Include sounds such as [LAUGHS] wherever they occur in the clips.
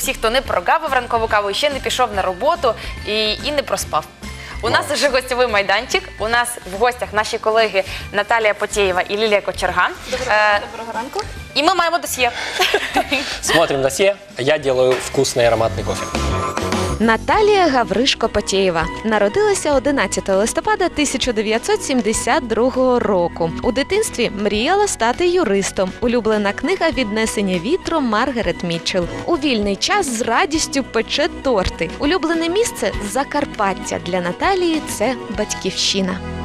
всіх, хто не прогавив ранкову каву, ще не пішов на роботу і, і не проспав. У нас вже гостєвий майданчик. У нас в гостях наші колеги Наталія Потєєва і Лілія Кочерган. Е, Доброго ранку. і ми маємо досьє. Смотрим досье. Я делаю вкусный ароматный кофе. Наталія Гавришко Потєєва народилася 11 листопада 1972 року. У дитинстві мріяла стати юристом. Улюблена книга Віднесення вітром Маргарет Мітчелл. У вільний час з радістю пече торти. Улюблене місце Закарпаття для Наталії це батьківщина.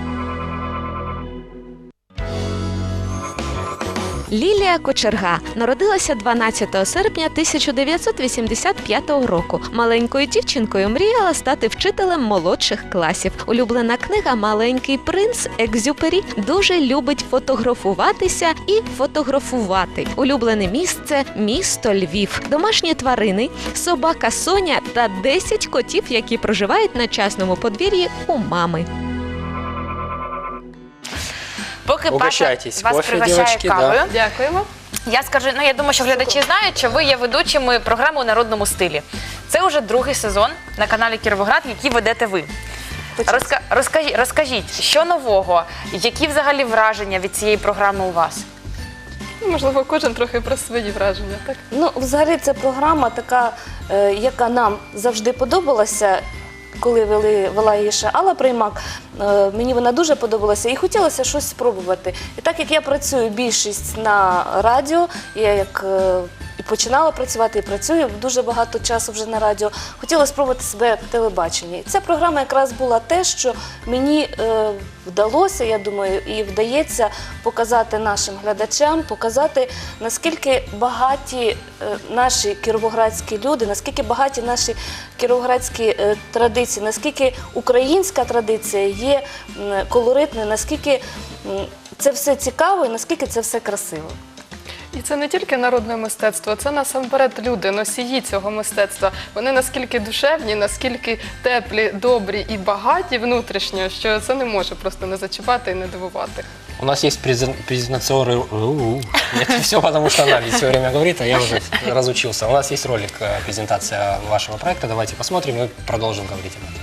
Лілія Кочерга народилася 12 серпня 1985 року. Маленькою дівчинкою мріяла стати вчителем молодших класів. Улюблена книга Маленький принц Екзюпері дуже любить фотографуватися і фотографувати. Улюблене місце місто Львів. Домашні тварини, собака Соня та 10 котів, які проживають на частному подвір'ї у мами. Поки Паша Угощайтесь. вас Кофе, пригощає девочки, да. кавою. Дякуємо. Я скажу, ну я думаю, що глядачі знають, що ви є ведучими програми у народному стилі. Це вже другий сезон на каналі Кіровоград, який ведете ви. Розка... Розкажіть, розкажіть, що нового, які взагалі враження від цієї програми у вас? Ну, Можливо, кожен трохи про свої враження, так? Ну, взагалі, це програма така, е, яка нам завжди подобалася. Коли вели, вела її ще Алла Приймак, е, мені вона дуже подобалася і хотілося щось спробувати. І так як я працюю більшість на радіо, я як е, починала працювати, і працюю дуже багато часу вже на радіо, хотіла спробувати себе в телебаченні. І ця програма якраз була те, що мені е, вдалося, я думаю, і вдається показати нашим глядачам, показати наскільки багаті е, наші кіровоградські люди, наскільки багаті наші кіровоградські е, традиції, наскільки українська традиція є колоритною, наскільки це все цікаво і наскільки це все красиво. І це не тільки народне мистецтво, це насамперед люди, носії цього мистецтва. Вони наскільки душевні, наскільки теплі, добрі і багаті внутрішньо, що це не може просто не зачіпати і не дивувати. У нас есть презен- презентационный... У-у-у. Это все потому, что она все время говорит, а я уже разучился. У нас есть ролик, э, презентация вашего проекта. Давайте посмотрим и продолжим говорить об этом.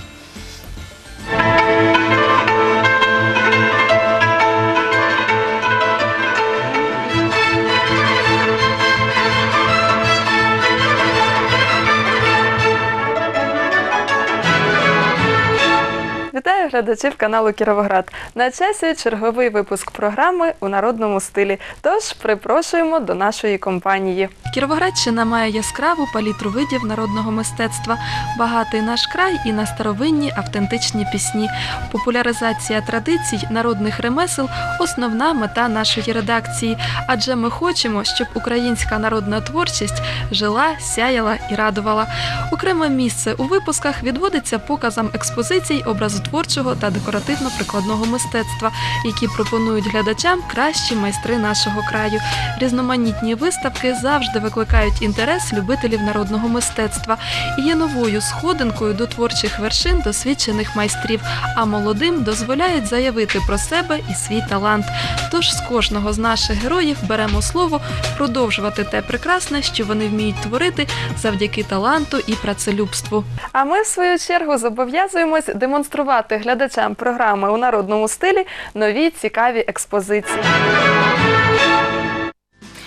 Глядачів каналу Кіровоград. На часі черговий випуск програми у народному стилі. Тож припрошуємо до нашої компанії. Кіровоградщина має яскраву палітру видів народного мистецтва, багатий наш край і на старовинні автентичні пісні. Популяризація традицій народних ремесел основна мета нашої редакції, адже ми хочемо, щоб українська народна творчість жила, сяяла і радувала. Окреме місце у випусках відводиться показам експозицій образотворчого та декоративно-прикладного мистецтва, які пропонують глядачам кращі майстри нашого краю. Різноманітні виставки завжди викликають інтерес любителів народного мистецтва і є новою сходинкою до творчих вершин досвідчених майстрів, а молодим дозволяють заявити про себе і свій талант. Тож з кожного з наших героїв беремо слово продовжувати те прекрасне, що вони вміють творити завдяки таланту і працелюбству. А ми, в свою чергу, зобов'язуємось демонструвати глядачам програми у народному стилі нові цікаві експозиції.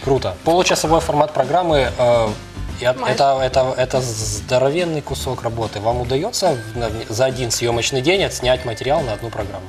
Круто. Получасовой формат программы. э, я- Майже. это, это, это здоровенный кусок работы. Вам удается в- на- за один съемочный день отснять материал на одну программу?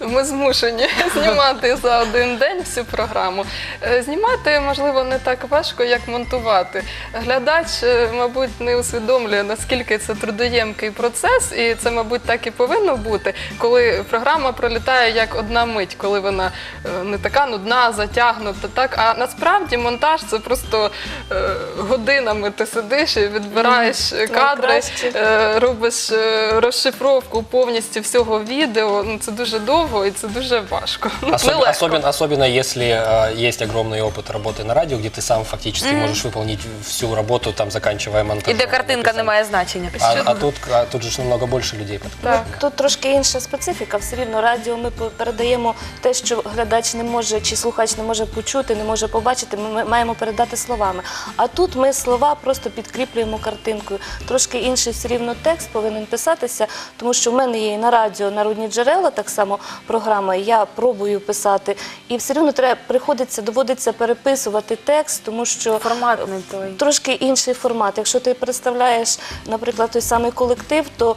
Ми змушені [LAUGHS] знімати за один день всю програму. Е, Знімати, можливо, не так важко, як монтувати. Глядач, е, мабуть, не усвідомлює, наскільки це трудоємкий процес, і це, мабуть, так і повинно бути, коли програма пролітає як одна мить, коли вона е, не така нудна, затягнута. Так? А насправді монтаж це просто е, годинами ти сидиш і відбираєш е, кадри, Найкраще. е, робиш е, розшифровку повністю всього відео. Ну, це дуже довго довго і це дуже важко. Ну, Особ- нелегко. особенно, особенно если э, есть огромный опыт работы на радио, где ты сам фактически можешь выполнить всю работу, там, заканчивая І монтажом. де картинка не написанием. має значення. А, а тут, а тут же ж намного больше людей подключено. Так. Тут трошки інша специфіка. Все рівно радіо ми по- передаємо те, що глядач не може чи слухач не може почути, не може побачити. Ми ми маємо передати словами. А тут ми слова просто підкріплюємо картинкою. Трошки інший все рівно текст повинен писатися, тому що в мене є і на радіо народні джерела, так само програма. Я пробую писати, і все рівно треба приходиться, доводиться переписувати текст, тому що Формат не той. трошки інший формат. Якщо ти представляєш, наприклад, той самий колектив, то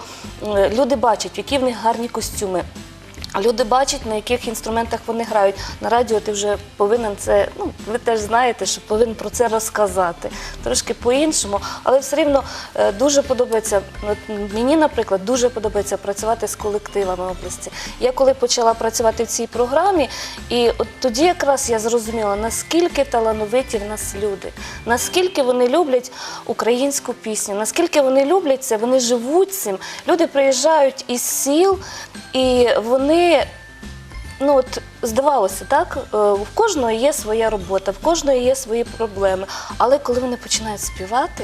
люди бачать, які в них гарні костюми. А люди бачать, на яких інструментах вони грають. На радіо ти вже повинен це, ну ви теж знаєте, що повинен про це розказати. Трошки по-іншому, але все рівно е, дуже подобається. От мені, наприклад, дуже подобається працювати з колективами області. Я коли почала працювати в цій програмі, і от тоді якраз я зрозуміла, наскільки талановиті в нас люди, наскільки вони люблять українську пісню, наскільки вони люблять це, вони живуть цим. Люди приїжджають із сіл, і вони ну от здавалося, так е, в кожного є своя робота, в кожного є свої проблеми. Але коли вони починають співати.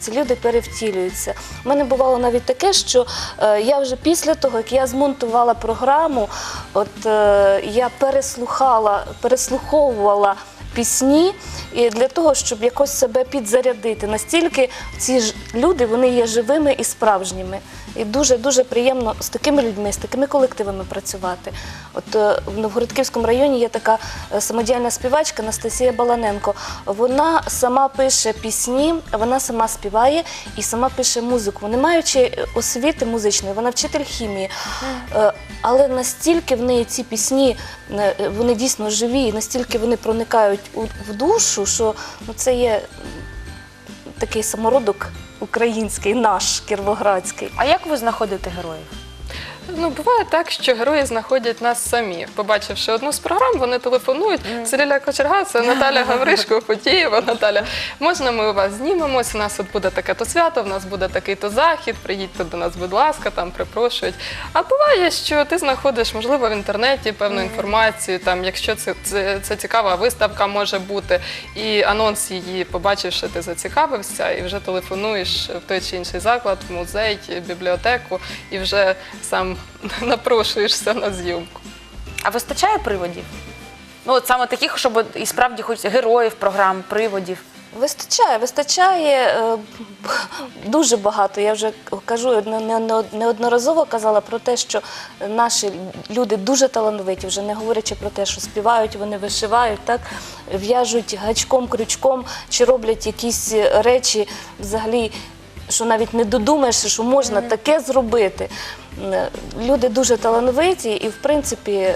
Ці люди перевтілюються. У мене бувало навіть таке, що е, я вже після того, як я змонтувала програму, от е, я переслухала, переслуховувала пісні і для того, щоб якось себе підзарядити. Настільки ці ж люди вони є живими і справжніми. І дуже дуже приємно з такими людьми, з такими колективами працювати. От е, в Новгородківському районі є така е, самодіяльна співачка Анастасія Баланенко. Вона сама пише пісні, вона сама співає і сама пише музику. Не маючи освіти музичної, вона вчитель хімії. Е, Але настільки в неї ці пісні е, е, вони дійсно живі, і настільки вони проникають у- в душу, що ну, це є такий самородок український, наш кіровоградський. А як ви знаходите героїв? Ну, буває так, що герої знаходять нас самі. Побачивши одну з програм, вони телефонують. Це Ліля Кочерга, це Наталя [LAUGHS] Гавришко, Потієва Наталя. Можна ми у вас знімемось? У нас от буде таке то свято, у нас буде такий то захід. Приїдьте до нас, будь ласка, там припрошують. А буває, що ти знаходиш, можливо, в інтернеті певну інформацію. Там, якщо це, це, це цікава виставка може бути, і анонс її, побачивши, ти зацікавився, і вже телефонуєш в той чи інший заклад, в музей, бібліотеку, і вже сам [LAUGHS] напрошуєшся на зйомку. А вистачає приводів? Ну, от саме таких, щоб і справді хоч героїв програм, приводів. Вистачає, вистачає е, дуже багато. Я вже кажу не- не- не- неодноразово казала про те, що наші люди дуже талановиті, вже не говорячи про те, що співають, вони вишивають, так в'яжуть гачком, крючком чи роблять якісь речі взагалі. Що навіть не додумаєшся, що можна таке зробити. Люди дуже талановиті, і в принципі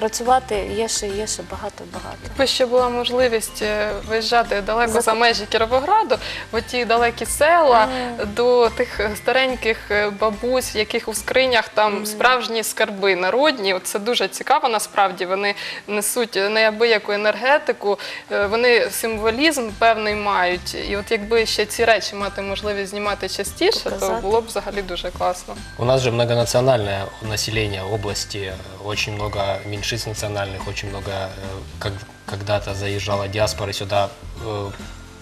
працювати є ще, є ще багато-багато. Якби ще була можливість е, виїжджати далеко За за межі Кіровограду, в ті далекі села, до тих е, стареньких е, бабусь, в яких у скринях там справжні скарби народні. От Це дуже цікаво. Насправді вони несуть неабияку енергетику, е, вони символізм певний мають. І от якби ще ці речі мати можливість знімати частіше, то було б взагалі дуже класно. У нас же многонациональное население области, э, очень много меньшинств национальных, очень много, э, как когда-то заезжала диаспора сюда. Э,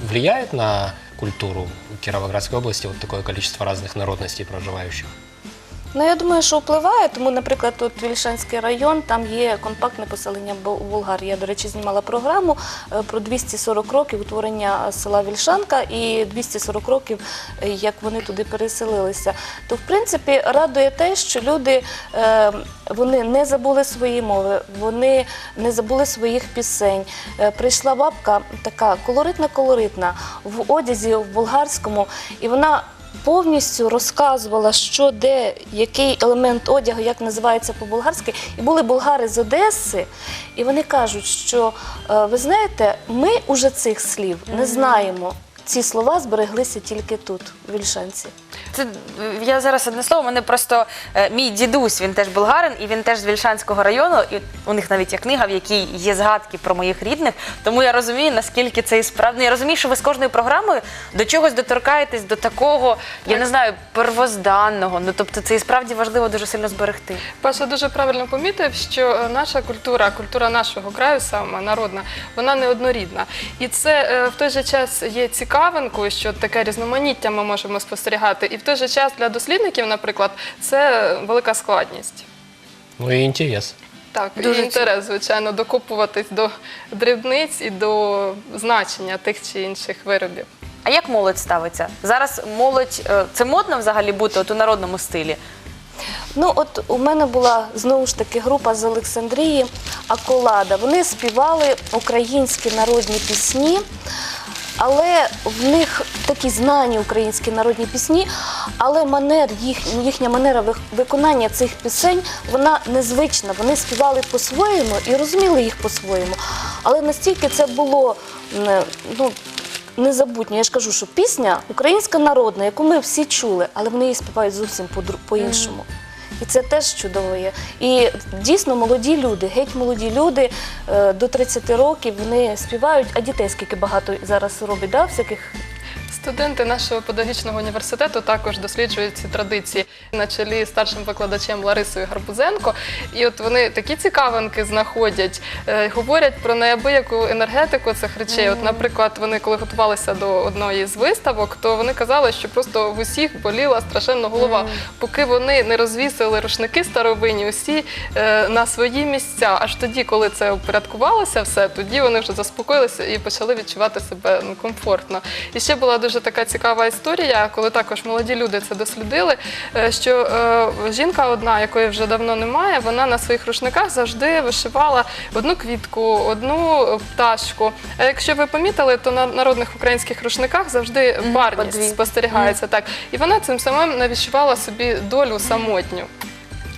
Влияет на культуру Кировоградской области вот такое количество разных народностей проживающих? Ну, я думаю, що впливає, тому, наприклад, тут Вільшанський район, там є компактне поселення Бул- Булгар. Я, до речі, знімала програму е, про 240 років утворення села Вільшанка і 240 років, е, як вони туди переселилися. То, в принципі, радує те, що люди е, вони не забули свої мови, вони не забули своїх пісень. Е, Прийшла бабка така колоритна-колоритна в одязі в болгарському, і вона повністю розказувала, що де, який елемент одягу, як називається по-болгарськи. І були болгари з Одеси, і вони кажуть, що е, ви знаєте, ми уже цих слів не знаємо. Ці слова збереглися тільки тут, в Вільшанці. Це я зараз одне слово. Мене просто е, мій дідусь, він теж болгарин, і він теж з Вільшанського району. І у них навіть є книга, в якій є згадки про моїх рідних. Тому я розумію, наскільки це і справді. Я розумію, що ви з кожною програмою до чогось доторкаєтесь до такого, я не знаю, первозданного. Ну тобто, це і справді важливо дуже сильно зберегти. Паша дуже правильно помітив, що е, наша культура, культура нашого краю, саме народна, вона неоднорідна. І це е, в той же час є цікавинкою, що таке різноманіття ми можемо спостерігати. І в той же час для дослідників, наприклад, це велика складність. Ну и интерес. Так, Дуже і інтерес, звичайно, докопуватись до дрібниць і до значення тих чи інших виробів. А як молодь ставиться? Зараз молодь е, це модно взагалі бути от у народному стилі. Ну, от у мене була знову ж таки група з Олександрії Аколада. Вони співали українські народні пісні, але в них такі знані українські народні пісні, але манер, їх, їхня манера виконання цих пісень, вона незвична. Вони співали по-своєму і розуміли їх по-своєму. Але настільки це було ну, незабутньо. Я ж кажу, що пісня українська народна, яку ми всі чули, але вони її співають зовсім по-іншому. І це теж чудово є. І дійсно молоді люди, геть молоді люди е, до 30 років вони співають, а дітей скільки багато зараз робить, да, всяких Студенти нашого педагогічного університету також досліджують ці традиції на чолі з старшим викладачем Ларисою Гарбузенко. І от вони такі цікавинки знаходять, е, говорять про неабияку енергетику цих речей. От, наприклад, вони коли готувалися до одної з виставок, то вони казали, що просто в усіх боліла страшенно голова, поки вони не розвісили рушники старовинні, усі е, на свої місця. Аж тоді, коли це упорядкувалося все, тоді вони вже заспокоїлися і почали відчувати себе ну, комфортно. І ще була дуже така цікава історія, коли також молоді люди це дослідили. е, Що е, жінка одна, якої вже давно немає, вона на своїх рушниках завжди вишивала одну квітку, одну пташку. А якщо ви помітили, то на народних українських рушниках завжди парність спостерігається. Так, і вона цим самим навіщувала собі долю самотню.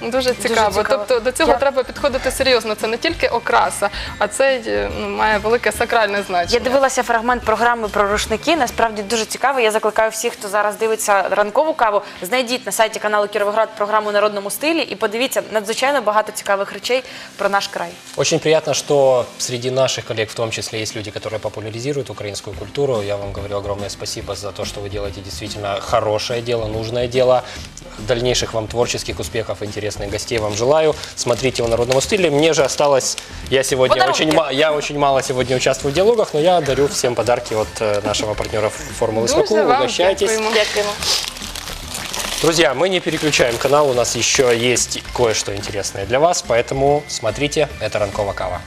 Дуже цікаво. цікаво. Тобто до цього Я- треба підходити серйозно. Це не тільки окраса, а це е, ну, має велике сакральне значення. Я дивилася фрагмент програми про рушники. Насправді дуже цікаво. Я закликаю всіх, хто зараз дивиться ранкову каву. Знайдіть на сайті каналу Кіровоград програму народному стилі і подивіться надзвичайно багато цікавих речей про наш край. Очень приятно, что среди наших коллег в том числе есть люди, которые популяризируют украинскую культуру. Я вам говорю огромное спасибо за то, что вы делаете действительно хорошее дело, нужное дело. Дальнейших вам творческих успехов, интересных гостей вам желаю. Смотрите в народном стиле. Мне же осталось, я сегодня очень, я очень мало сегодня участвую в диалогах, но я дарю всем подарки от э, нашего партнера Формулы Дуже Смаку. вам Угощайтесь. дякуємо. дякуємо. Друзья, мы не переключаем канал, у нас еще есть кое-что интересное для вас, поэтому смотрите, это Ранкова Кава.